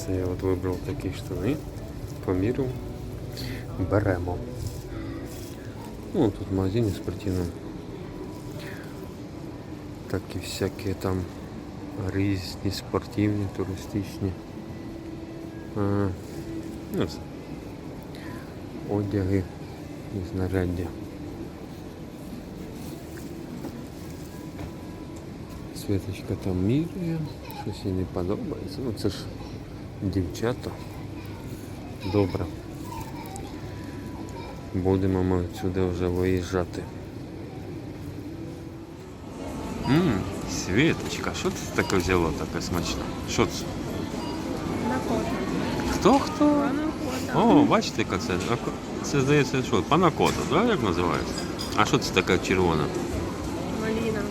Це я от вибрав такі штани, поміряв, беремо. Ну, тут в магазині спортивному. Такі всякі там різні спортивні, туристичні. А, ну, це одяги і знаряддя. Світочка там міряє, щось їй не подобається. Ну це ж дівчата. Добре. Будемо ми сюди вже виїжджати. Ммм, Світочка, що це таке взяло таке смачне? Що це? Панакота. Хто хто? Панакота. О, бачите, яка це? Це здається, що? Панакота, да? як називається? А що це таке червона? Малина.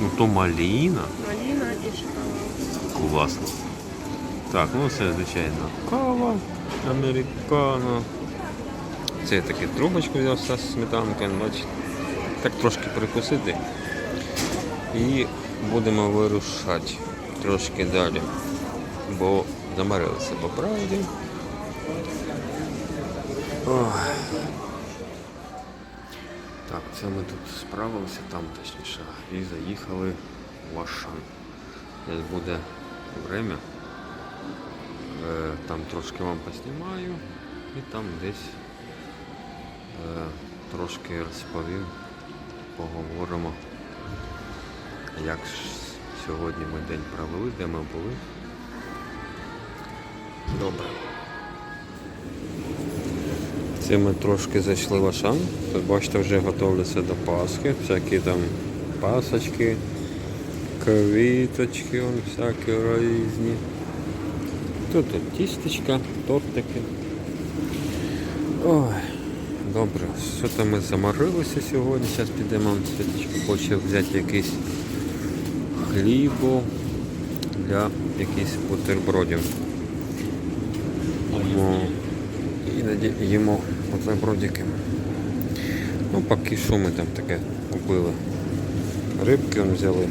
Ну то маліна. Малина і шоколад. Класно. Так, ну це звичайно кава, американо. Це я таки трубочку взяв з сметанкою, бачите. Так трошки прикусити. І будемо вирушати трошки далі. Бо замарилися по правді. Так, це ми тут справилися, там точніше, і заїхали в Ашан. Десь буде время. Е, Там трошки вам поснімаю і там десь е, трошки розповім, поговоримо, як сьогодні ми день провели, де ми були. Добре. Це ми трошки зайшли в Ашан. Тут бачите, вже готовляться до Пасхи. Всякі там пасочки, квіточки, всякі різні. Тут тістечка, тортики. Ой, добре. Що там ми заморилися сьогодні? Зараз підемо світочка хоче взяти якийсь хлібу для якихось бутербродів. Тому іноді їмо бутербродики. Ну, поки що ми там таке купили. Рибки взяли.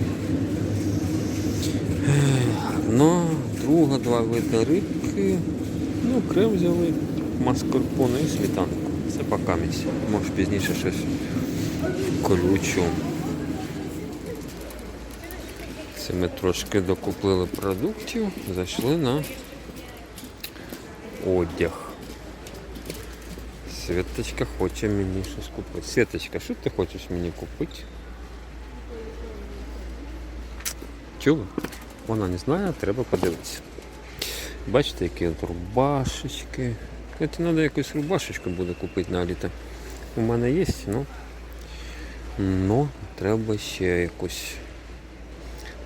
Ну, друга, два види рибки. Ну, крем взяли, маскарпоне і сметанку. Це пока місць. Може пізніше щось колючу. Це ми трошки докупили продуктів, зайшли на одяг. Світочка хоче мені щось купити. Світочка, що ти хочеш мені купити? Чула? Вона не знає, треба подивитися. Бачите, які от рубашечки. Це треба якусь рубашечку буде купити на літо. У мене є, ну. Ну, треба ще якусь.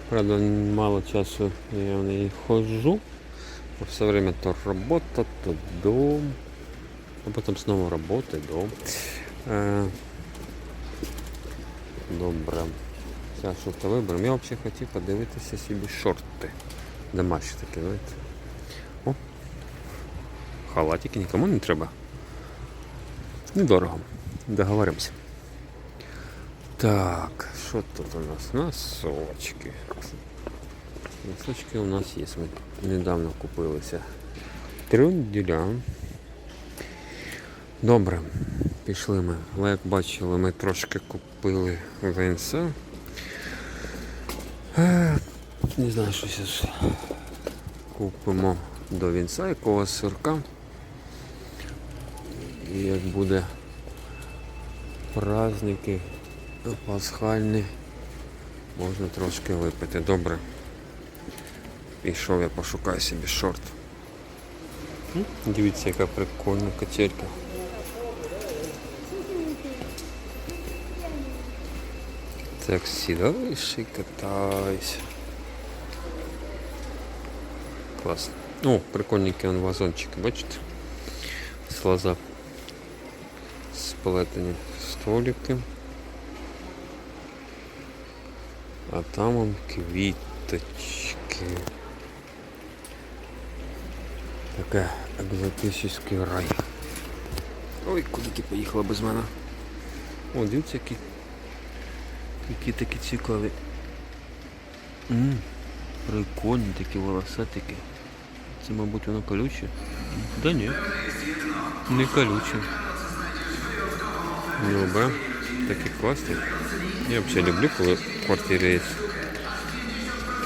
Правда, мало часу я в неї ходжу. Все время то робота, то дом. А потім знову робота, дом. Е, добре. Зараз що-то виберемо. Я взагалі хотів подивитися собі шорти. Домашні такі, знаєте. О. Халатики нікому не треба. Недорого. Договоримося. Так, що тут у нас? Носочки. Носочки у нас є. Ми недавно купилися. Трюнділя. Добре, пішли ми. Але як бачили, ми трошки купили винця. Не знаю, що зараз купимо до вінця якогось сирка. І як буде праздники пасхальні, можна трошки випити. Добре. Пішов я пошукаю собі шорт. Дивіться, яка прикольна качелька. Так, сідаєш і катайся. Класно. О, прикольненький он вазончики, бачите? З лоза сплетені столики. А там он квіточки. Таке екзотичний рай. Ой, куди ти поїхала без мене? О, дивіться, які, які такі цікаві. М, Прикольні такі волосатики. Це, мабуть, воно колюче. Да ні. Не колюче. Добре. Такі класні. Я взагалі люблю, коли в квартирі є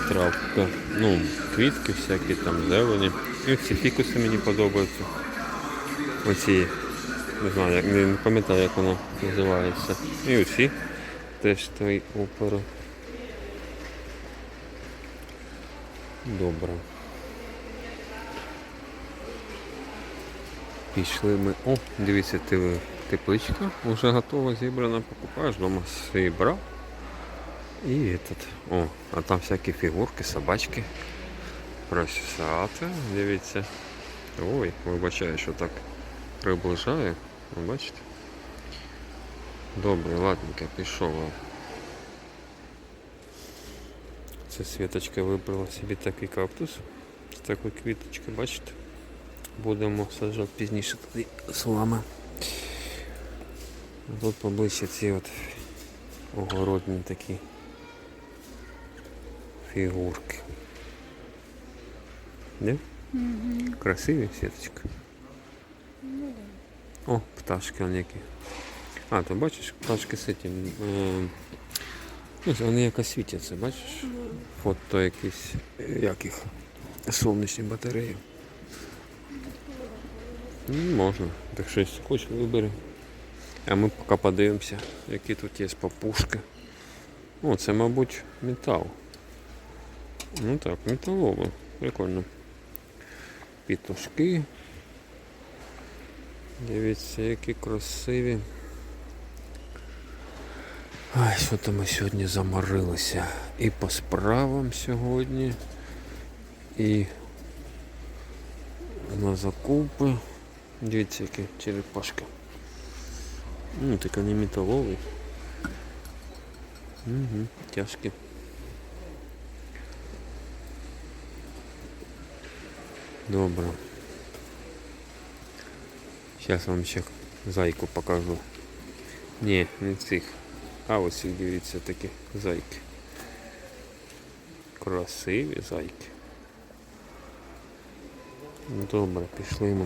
травка. Ну, квітки всякі, там зелені. І ці фікуси мені подобаються. Оці, не знаю, не, пам'ятаю, як вона називається. І оці теж той опера. Добре. Пішли ми. О, дивіться, тепличка вже готова, зібрана, покупаєш, дома свій брав. І этот. О, а там всякі фігурки, собачки. Просяти, дивіться. Ой, вибачаю, що так приближаю. Бачите? Добре, ладненько, пішов. Це Світочка вибрала собі такий кактус з такої квіточки, бачите? Будемо саджати пізніше тоді з вами. Тут поближче ці от огородні такі фігурки. Не? Красиві сіточка. О, пташки які. А, ти бачиш, пташки з цим. Е, ну, вони якось світяться, бачиш? Фото якісь, е, як їх, сонячні батареї. Ну, можна. Так щось хочеш вибери. А ми поки подивимося, які тут є папушки. О, це, мабуть, метал. Ну так, металово. Прикольно. Пітушки. Дивіться, які красиві. Ай, що то ми сьогодні заморилися. І по справам сьогодні, і на закупи. Дивіться, які черепашки. Ну, так вони металові. Угу, тяжкі. Добре. Зараз вам ще зайку покажу. Ні, не цих. А ось їх дивіться такі зайки. Красиві зайки. Добре, пішли ми.